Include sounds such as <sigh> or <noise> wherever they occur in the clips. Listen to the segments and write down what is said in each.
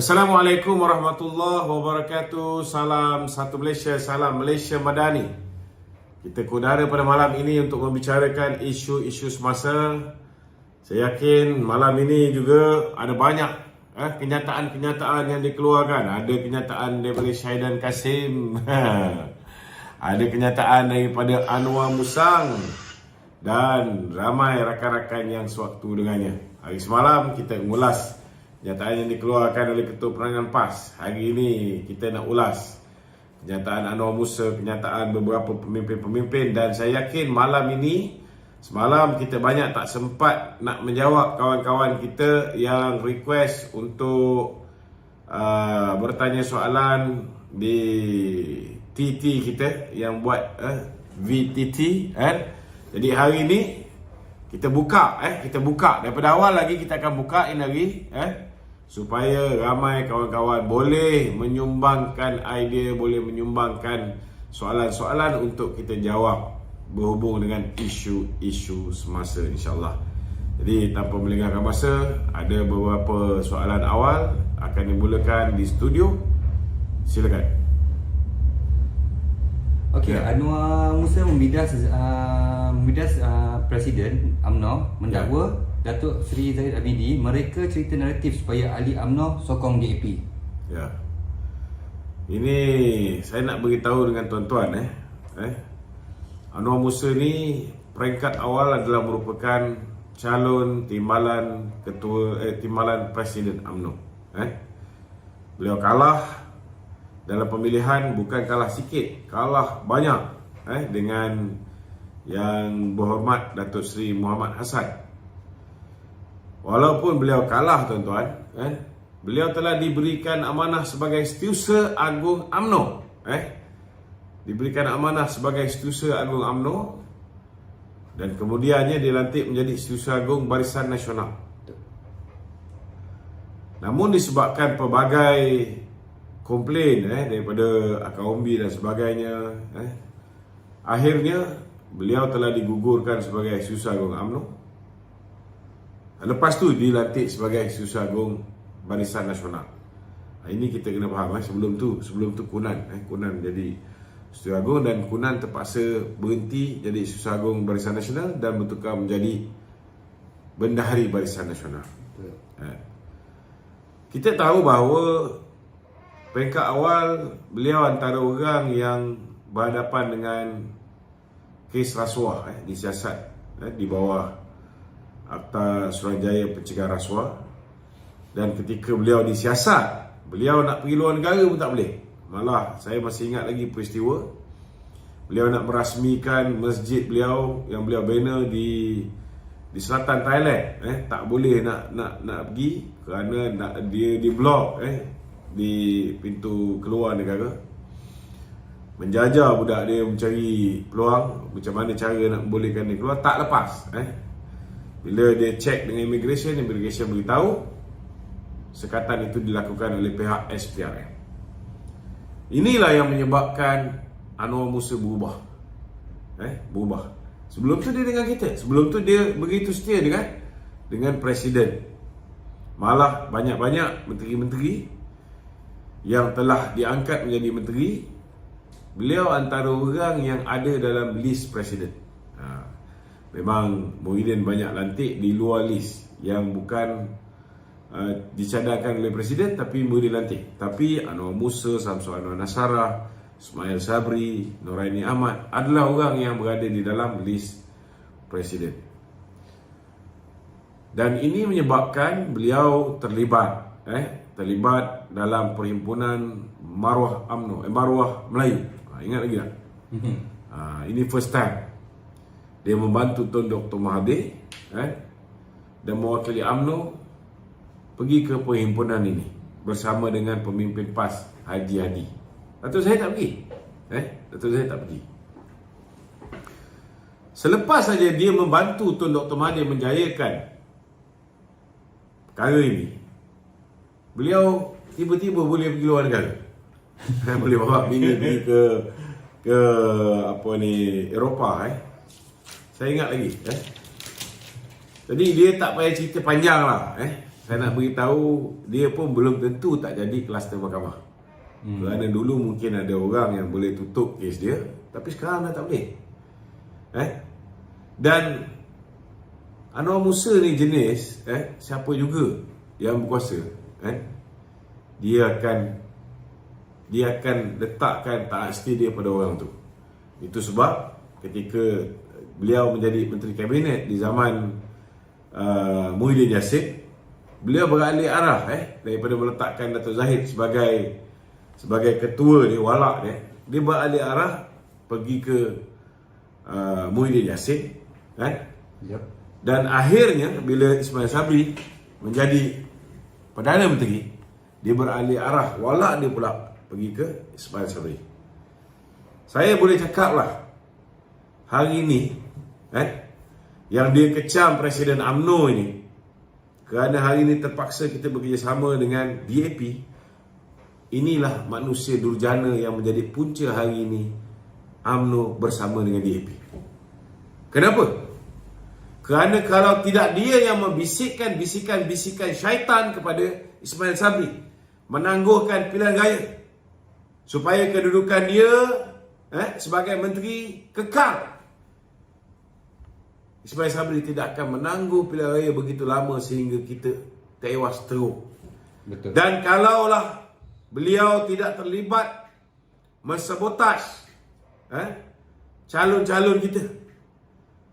Assalamualaikum warahmatullahi wabarakatuh. Salam satu Malaysia, salam Malaysia Madani. Kita kudara pada malam ini untuk membicarakan isu-isu semasa. Saya yakin malam ini juga ada banyak eh, kenyataan-kenyataan yang dikeluarkan. Ada kenyataan daripada Syahidan Kasim. <laughs> ada kenyataan daripada Anwar Musang dan ramai rakan-rakan yang sewaktu dengannya. Hari semalam kita mengulas Kenyataan yang dikeluarkan oleh Ketua Perangan PAS Hari ini kita nak ulas Kenyataan Anwar Musa Kenyataan beberapa pemimpin-pemimpin Dan saya yakin malam ini Semalam kita banyak tak sempat Nak menjawab kawan-kawan kita Yang request untuk uh, Bertanya soalan Di TT kita Yang buat uh, VTT eh? Jadi hari ini kita buka eh kita buka daripada awal lagi kita akan buka ini lagi eh supaya ramai kawan-kawan boleh menyumbangkan idea boleh menyumbangkan soalan-soalan untuk kita jawab berhubung dengan isu-isu semasa insyaallah. Jadi tanpa melengahkan masa ada beberapa soalan awal akan dimulakan di studio. Silakan. Okey, Ya. yeah. Anwar Musa membidas uh, membidas uh, Presiden UMNO mendakwa yeah. Datuk Seri Zahid Abidi mereka cerita naratif supaya ahli UMNO sokong DAP. Ya. Ini saya nak beritahu dengan tuan-tuan eh. Eh. Anwar Musa ni peringkat awal adalah merupakan calon timbalan ketua eh, timbalan presiden UMNO. Eh. Beliau kalah dalam pemilihan bukan kalah sikit, kalah banyak eh dengan yang berhormat Datuk Seri Muhammad Hassan. Walaupun beliau kalah tuan-tuan, eh beliau telah diberikan amanah sebagai Setiausaha Agung AMNO, eh diberikan amanah sebagai Setiausaha Agung AMNO dan kemudiannya dilantik menjadi Setiausaha Agung Barisan Nasional. Namun disebabkan pelbagai komplain eh daripada akaumbi dan sebagainya eh akhirnya beliau telah digugurkan sebagai Setiausaha Agung AMNO. Lepas tu dilantik sebagai Setiausaha Agung Barisan Nasional. Ini kita kena faham eh sebelum tu sebelum tu Kunan eh Kunan jadi Setiausaha Agung dan Kunan terpaksa berhenti jadi Setiausaha Agung Barisan Nasional dan bertukar menjadi Bendahari Barisan Nasional. Eh. Kita tahu bahawa peringkat awal beliau antara orang yang berhadapan dengan kes rasuah eh, disiasat eh, di bawah Akta Suruhanjaya Pencegahan Rasuah. Dan ketika beliau disiasat beliau nak pergi luar negara pun tak boleh. Malah saya masih ingat lagi peristiwa. Beliau nak merasmikan masjid beliau yang beliau bina di di selatan Thailand eh. Tak boleh nak nak nak pergi kerana nak dia di blok eh di pintu keluar negara. Menjajah budak dia mencari peluang macam mana cara nak membolehkan dia keluar. Tak lepas eh bila dia check dengan immigration immigration beritahu sekatan itu dilakukan oleh pihak SPRM inilah yang menyebabkan Anwar Musa berubah eh berubah Sebelum tu dia dengan kita. Sebelum tu dia begitu setia dengan dengan presiden. Malah banyak-banyak menteri-menteri yang telah diangkat menjadi menteri, beliau antara orang yang ada dalam list presiden. Memang Muhyiddin banyak lantik di luar list yang bukan uh, dicadangkan oleh presiden tapi Muhyiddin lantik. Tapi Anwar Musa, Samsul Anwar Nasara, Ismail Sabri, Noraini Ahmad adalah orang yang berada di dalam list presiden. Dan ini menyebabkan beliau terlibat eh terlibat dalam perhimpunan Marwah AMNO, eh, Marwah Melayu. Ha, ingat lagi tak? Ha, ini first time. Dia membantu Tun Dr. Mahathir eh dan mewakili AMNO pergi ke perhimpunan ini bersama dengan pemimpin PAS Haji Hadi. Datuk saya tak pergi. Eh, Datuk saya tak pergi. Selepas saja dia membantu Tun Dr. Mahathir menjayakan perkara ini, beliau tiba-tiba boleh pergi luar negara. <laughs> boleh bawa bini pergi ke ke apa ni Eropah eh. Saya ingat lagi eh. Jadi dia tak payah cerita panjang lah eh. saya nak beritahu dia pun belum tentu tak jadi kluster mahkamah. Hmm. Kerana dulu mungkin ada orang yang boleh tutup kes dia, tapi sekarang dah tak boleh. Eh? Dan Anwar Musa ni jenis eh siapa juga yang berkuasa eh dia akan dia akan letakkan taat setia dia pada orang tu. Itu sebab ketika beliau menjadi menteri kabinet di zaman uh, Muhyiddin Yassin, beliau beralih arah eh daripada meletakkan Datuk Zahid sebagai sebagai ketua dia walak dia, dia beralih arah pergi ke uh, Muhyiddin Yassin kan? Yep. Dan akhirnya bila Ismail Sabri menjadi Perdana Menteri, dia beralih arah walak dia pula pergi ke Ismail Sabri. Saya boleh cakap lah hari ini eh, yang dia kecam Presiden AMNO ini kerana hari ini terpaksa kita bekerjasama dengan DAP inilah manusia durjana yang menjadi punca hari ini AMNO bersama dengan DAP. Kenapa? Kerana kalau tidak dia yang membisikkan bisikan-bisikan syaitan kepada Ismail Sabri menangguhkan pilihan raya supaya kedudukan dia eh, sebagai menteri kekal. Ismail Sabri tidak akan menangguh pilihan raya begitu lama sehingga kita tewas teruk. Betul. Dan kalaulah beliau tidak terlibat mensabotaj eh, calon-calon kita.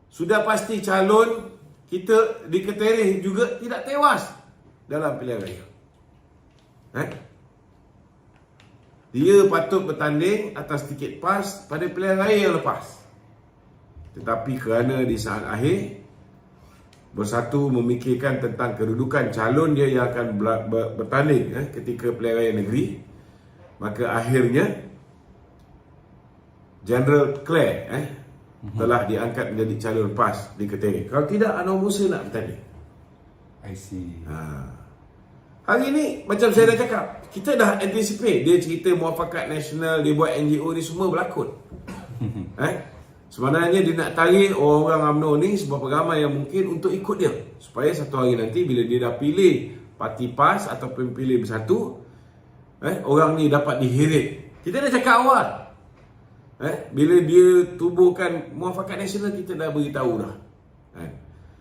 Sudah pasti calon kita di Ketereh juga tidak tewas dalam pilihan raya. Eh? Dia patut bertanding atas tiket PAS pada pilihan raya yang lepas. Tetapi kerana di saat akhir bersatu memikirkan tentang kedudukan calon dia yang akan ber- ber- bertanding eh, ketika pilihan raya negeri, maka akhirnya General Clare eh, telah diangkat menjadi calon PAS di Ketereh. Kalau tidak, Anwar Musa nak bertanding. I see. Ha. Hari ni macam saya dah cakap, kita dah anticipate dia cerita muafakat nasional, dia buat NGO ni semua berlakon. <laughs> eh? Sebenarnya dia nak tarik orang-orang UMNO ni seberapa ramai yang mungkin untuk ikut dia. Supaya satu hari nanti bila dia dah pilih parti PAS ataupun pilih bersatu, eh, orang ni dapat dihirit. Kita dah cakap awal. Eh, bila dia tubuhkan muafakat nasional kita dah beritahu dah. Eh.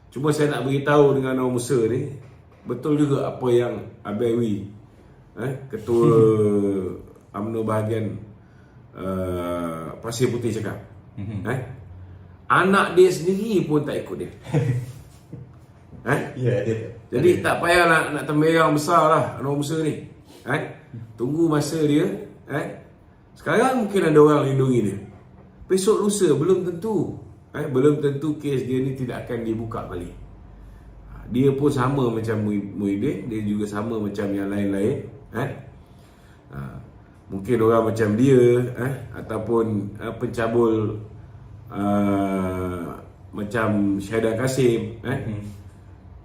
Cuma saya nak beritahu dengan Anwar Musa ni betul juga apa yang Abewi eh ketua <laughs> UMNO bahagian uh, Pasir Putih cakap. Eh? Anak dia sendiri pun tak ikut dia. <laughs> eh? Ya, dia. Jadi tak payah nak nak temberang besar lah Anwar Musa ni. Eh? Tunggu masa dia. Eh? Sekarang mungkin ada orang lindungi dia. Besok lusa belum tentu. Eh? Belum tentu kes dia ni tidak akan dibuka balik. Dia pun sama macam Muhy- Muhyiddin. Dia juga sama macam yang lain-lain. Eh? Mungkin orang macam dia eh? Ataupun uh, pencabul uh, Macam Syahidah Kasim eh? Hmm.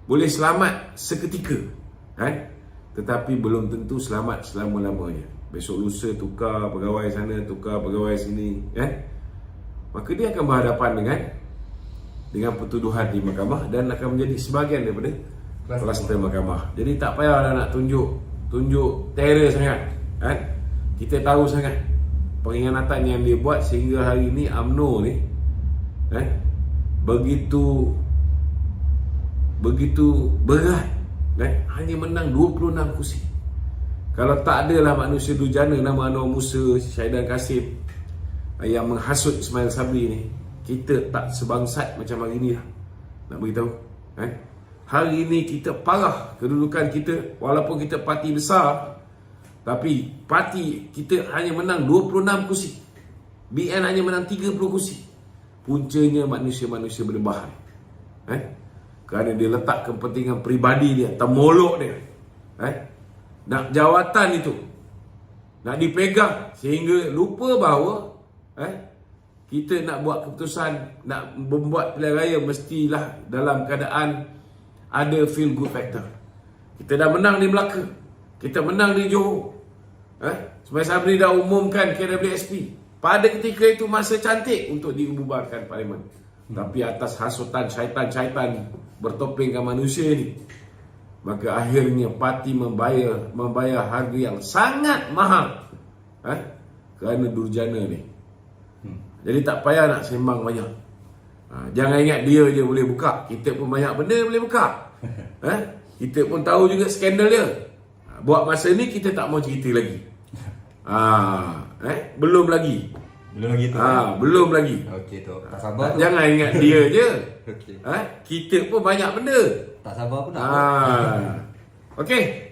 boleh selamat seketika kan tetapi belum tentu selamat selama-lamanya besok lusa tukar pegawai sana tukar pegawai sini kan maka dia akan berhadapan dengan dengan pertuduhan di mahkamah dan akan menjadi sebahagian daripada Kluster mahkamah jadi tak payahlah nak tunjuk tunjuk terror sangat kan kita tahu sangat pengkhianatan yang dia buat sehingga hari ini UMNO ni eh, begitu begitu berat eh, hanya menang 26 kursi kalau tak adalah manusia dujana nama Anwar Musa Syahidan Kasim eh, yang menghasut Ismail Sabri ni kita tak sebangsat macam hari ni lah nak beritahu eh? hari ini kita parah kedudukan kita walaupun kita parti besar tapi parti kita hanya menang 26 kursi. BN hanya menang 30 kursi. Puncanya manusia-manusia berlebahan eh? kerana dia letak kepentingan peribadi dia temolok dia. Eh? nak jawatan itu. Nak dipegang. Sehingga lupa bahawa eh? kita nak buat keputusan nak membuat pilihan raya mestilah dalam keadaan ada feel good factor. Kita dah menang di Melaka kita menang di Johor eh? Semai Sabri dah umumkan KWSP pada ketika itu masa cantik untuk dibubarkan parlimen. Hmm. Tapi atas hasutan syaitan-syaitan bertopengkan manusia ni. maka akhirnya parti membayar membayar harga yang sangat mahal eh, kerana durjana ni. Hmm. Jadi tak payah nak sembang banyak. Ha, jangan ingat dia je boleh buka. Kita pun banyak benda boleh buka. <laughs> eh? Kita pun tahu juga skandal dia. Ha, buat masa ni kita tak mau cerita lagi. Ha, <laughs> eh? Belum lagi. Belum lagi tu. Ha, belum lagi. Okey tu. Tak sabar tu. Jangan ingat dia <laughs> je. Okey. Eh? Kita pun banyak benda. Tak sabar pun nak. Ha. Okey.